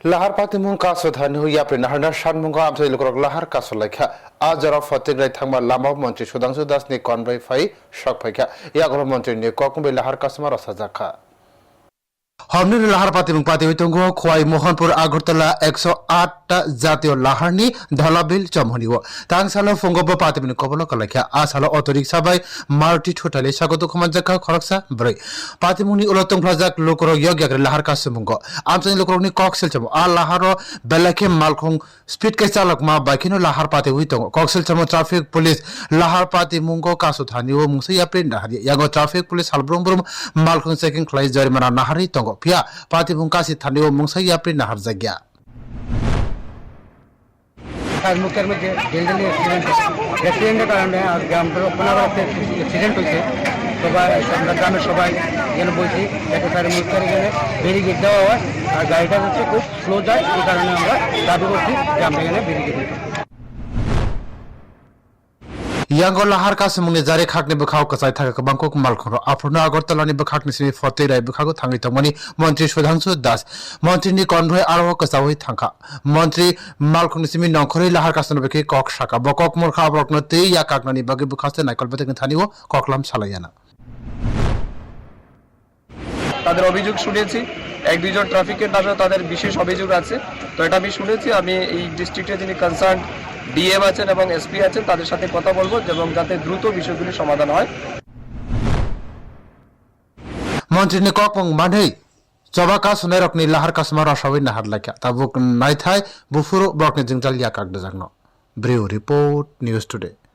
লাহার পাতি পাতিমুং কাসো ধান হুইয়া প্রে নাহারনা সানমুঙ্গ আমসাই লোকরক লাহার কাসো লাইখা আজরা ফতে রাই থাংবা লামা মন্ত্রী সুধাংশু দাস নি কনবাই ফাই শক ফাইখা ইয়াগর মন্ত্রী নি ককমবে লাহার কাসমা রসা জাখা হমনি লাহার পাতিমুং পাতি হইতঙ্গ খোয়াই মোহনপুর আগরতলা একশো আটটা জাতীয় লাহারনি ধলাবিল চমহনিও তাং সালো ফঙ্গব পাতিমুনি কবল কলাইখা। আ সালো অটো রিক্সা বাই মারুতি ঠোটালি স্বাগত খমান জাখা খরকসা ব্রৈ পাতিমুনি উলতং ফ্লাজাক লোকর ইয়গ্যাক লাহার কাসমুঙ্গ আমসাই লোকরনি ককসেল চম। আ লাহার বেলাকে মালখং স্পিড কে চালক মা বাইকিনো লাহার পাতি হইতঙ্গ। ককসেল চম ট্রাফিক পুলিশ লাহার পাতি মুঙ্গ কাসু থানিও মুংসই আপনি নাহারি। ইয়াগো ট্রাফিক পুলিশ হালব্রম ব্রম মালখং চেকিং খ্লাই জরিমানা নাহারি তঙ্গ। ফিয়া পাতি মুং কাসি থানিও মুংসই আপনি নাহার জাগিয়া তার মুখের মধ্যে জেনারেলি অ্যাক্সিডেন্ট অ্যাক্সিডেন্টের কারণে আবার একটা অ্যাক্সিডেন্ট হয়েছে সবাই আমরা গ্রামের সবাই এখানে বলছি একটা তার মুখের এখানে ব্যারিকেড দেওয়া হয় আর গাড়িটা হচ্ছে খুব স্লো যায় এই কারণে আমরা দাবি করছি যে আমরা এখানে ব্যারিকেড ইয়াঙ্গো লাহার কাছে মুংনি জারে খাকনি বখাও কাসাই থাকা কবাংকো মালখং আফরনো আগরতলানি বখাকনি সিমি ফতে রাই বখাগো থাঙ্গি তমনি মন্ত্রী সুধাংশু দাস মন্ত্রীনি কনভয় আরও কাসাওই থাঙ্কা মন্ত্রী মালখং সিমি নখরি লাহার কাছে নবেকে কক শাখা বকক মোরখা বকন তে ইয়া কাকনানি বাগে বখাস্তে নাইকল বেতে থানিও ককলাম সালাইয়ানা তাদের অভিযোগ শুনেছি। এক দুইজন ট্রাফিকের নামে তাদের বিশেষ অভিযোগ আছে। তো এটা আমি শুনেছি। আমি এই ডিস্ট্রিক্টে যিনি কনসার্ন ডিএম আছেন এবং এসপি আছেন, তাদের সাথে কথা বলব এবং যাতে দ্রুত বিষয়গুলি সমাধান হয়। মন্ত্রীনি মানে চবা চবাকা সুনাই রকনি লাহার কাস মারা সবই নাহার লাইকা। তাবুক নাইথাই, বুফুরো বকনি জিংজাল ইয়া কাকদে জাগনো ব্রিউ রিপোর্ট, নিউজ টুডে।